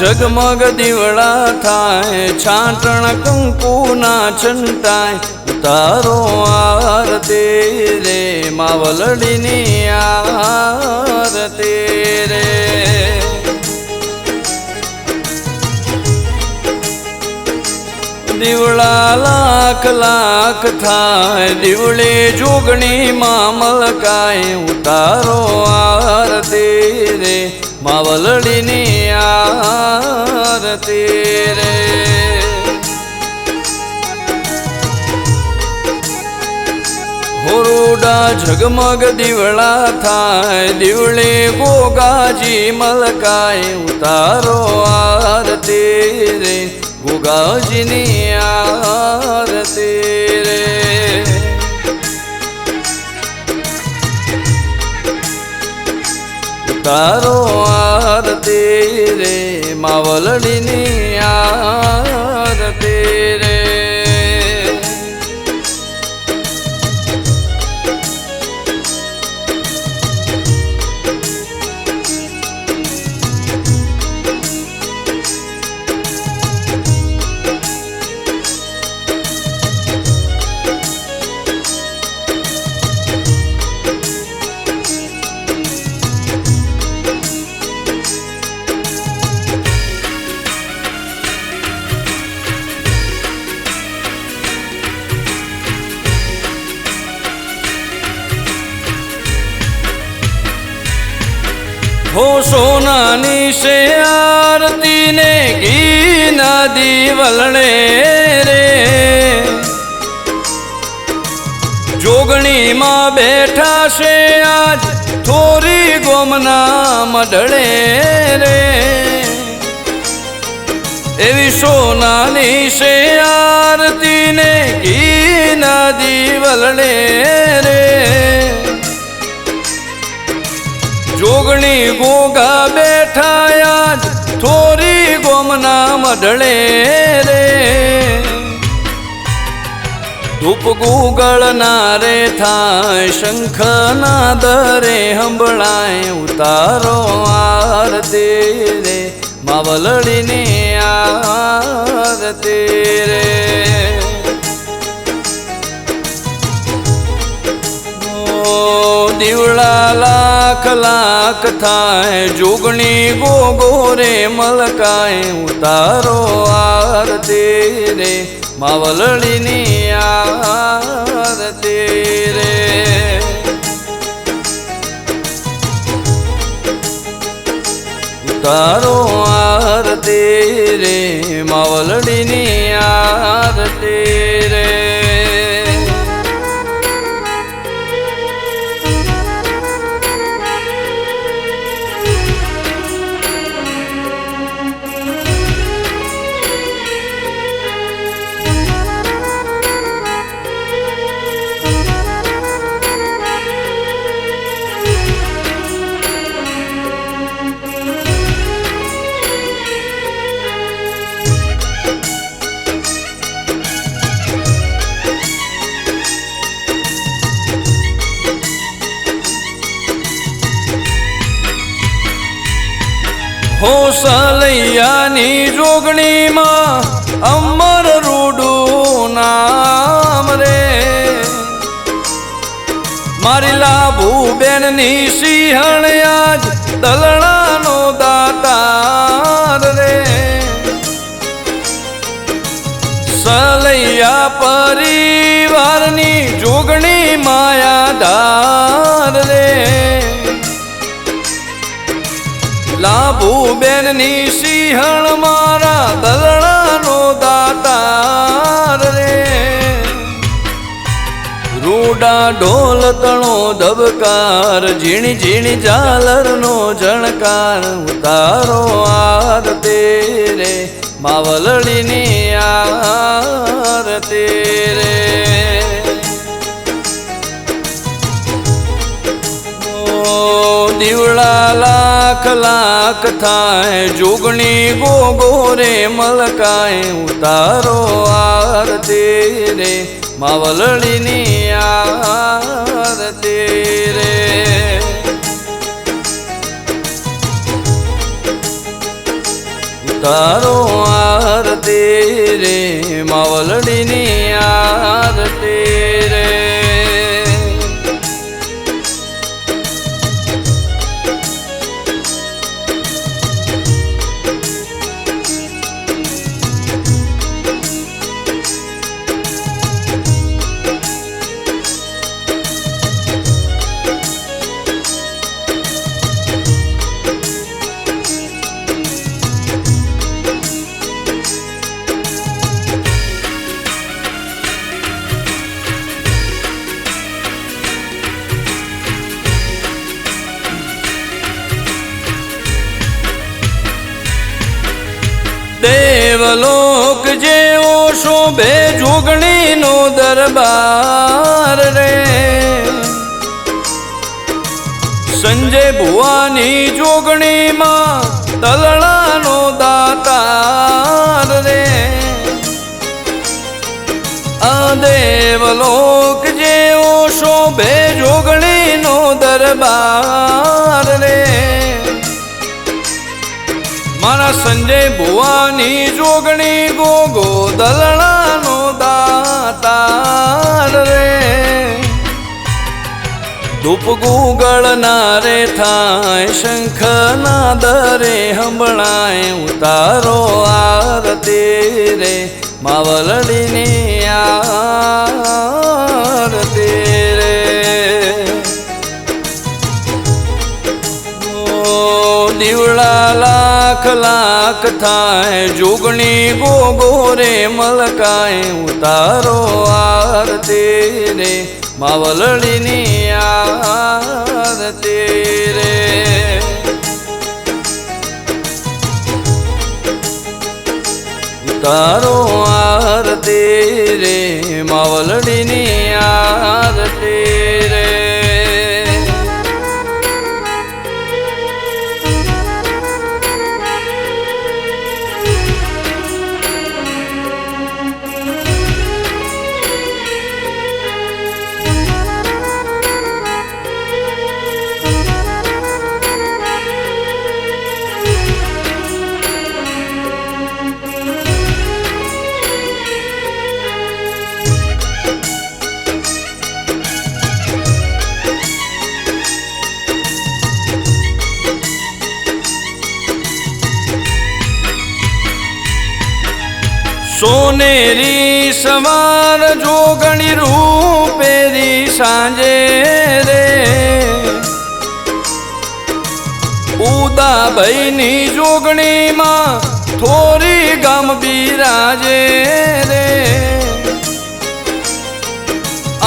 ઝગમગ દીવડા થાય, છાંટણ કંકુના છંટાય તારો આરતી રે, માવલડીની આરતી રે. દીવડા લાખ લાખ થાય, દીવડે જોગણી માં મલકાય, ઉતારો આરતી રે, માવલડીની આરતી રે હોરુડા ઝગમગ દીવડા થાય, દીવડે ગોગાજી મલકાય, ઉતારો આરતી રે ગોગાજીની આરતી રે ઉતારો રે માવલડીની નદી વલણે રે. જોગણીમાં બેઠા છે આજ થોરી ગોમના મઢળે રે. એવી સોનાની છે આરતીને ઘી નદી વલણે રે. જોગણી ગોગા બેઠાયા થોરી ગોમના મઢળે રે. ધૂપ ગુગળના રે થાય શંખના દરે હંભળાય, ઉતારો આરતી રે. માવલડીની આરતી રે. લાખ થાય જોગણી ગોગો રે મલકાય ઉતારો આરતી રે માવલળીની આરતી રે. ઉતારો હોસલૈયાની જોગણીમાં અમર રૂડું નામ રે. મારી લાભુ બેનની સિંહણ આજ દલણાનો દાતાર રે. સલૈયા પરિવારની જોગણી માયા ધાર રે. લાભુ બેનની સિંહણ મારા દલણાનો દાતાર રે. રૂડા ઢોલ તણો ધબકાર, ઝીણી ઝીણી ઝાલરનો જણકાર ઉતારો તે રે, માવલડીની આરતી રે. દીવડા લાખ થાય, જોગણી ગોગો રે, મલકાય, ઉતારો આરતી રે માવલડીની આરતી રે. ઉતારો આરતી રે માવલડીની આરતી દેવલોક જેવો શોભે જોગણીનો દરબાર રે. સંજય ભુવાની જોગણીમાં તલણાનો દાતાર રે. આ દેવલોક જેવો શોભે જોગણીનો દરબાર મારા સંજય ભુવાની જોગણી ગોગો દલણાનો દાતાર રે. ધૂપ ગુગળના રે થાય શંખ ના દરે હંભળાય ઉતારો આરતી રે. માવલડીની આરતી રે. ઓ દીવડા લાખ લાખ થાય, જોગણી ગોગો રે, મલકાય, ઉતારો આરતી રે, માવલડીની આરતી રે. ઉતારો આરતી રે, માવલડીની આરતી સોનેરી સવાર જોગણી રૂપેરી સાંજે રે. ઉદાભાઈની જોગણીમાં થોરી ગામ બિરાજે રે.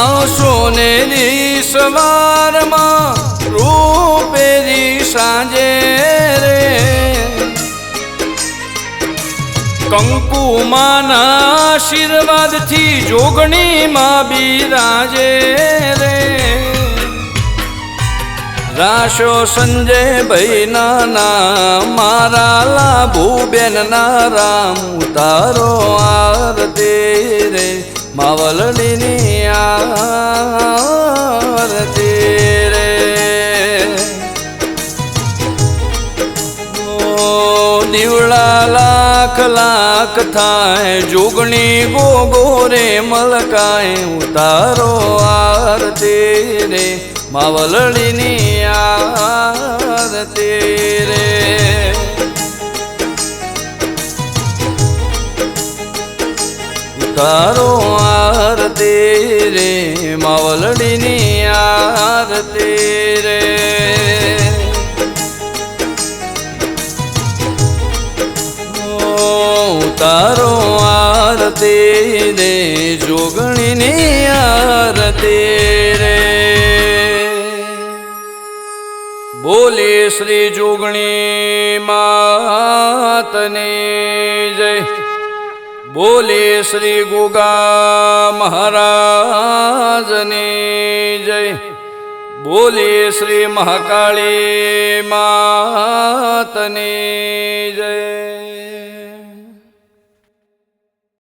આ સોનેરી સવારમાં રૂપેરી સાંજે કંકુમાના આશીર્વાદથી જોગણીમાં બિરાજે રે. રાશો સંજય ભાઈ નાના મારા લાભુ બેન ના રામ ઉતારો આરતી રે. માવલડીની આરતી દીવડા લાખ લાખ થાય, જોગણી ગોગો રે, મલકાય, ઉતારો આરતી રે માવલળીની આરતી રે. ઉતારો આરતી રે માવલળીની આરતી રે. શ્રી જોગણી માતને જય. બોલે શ્રી ગોગા મહારાજને જય. બોલે શ્રી મહાકાળી માતને જય.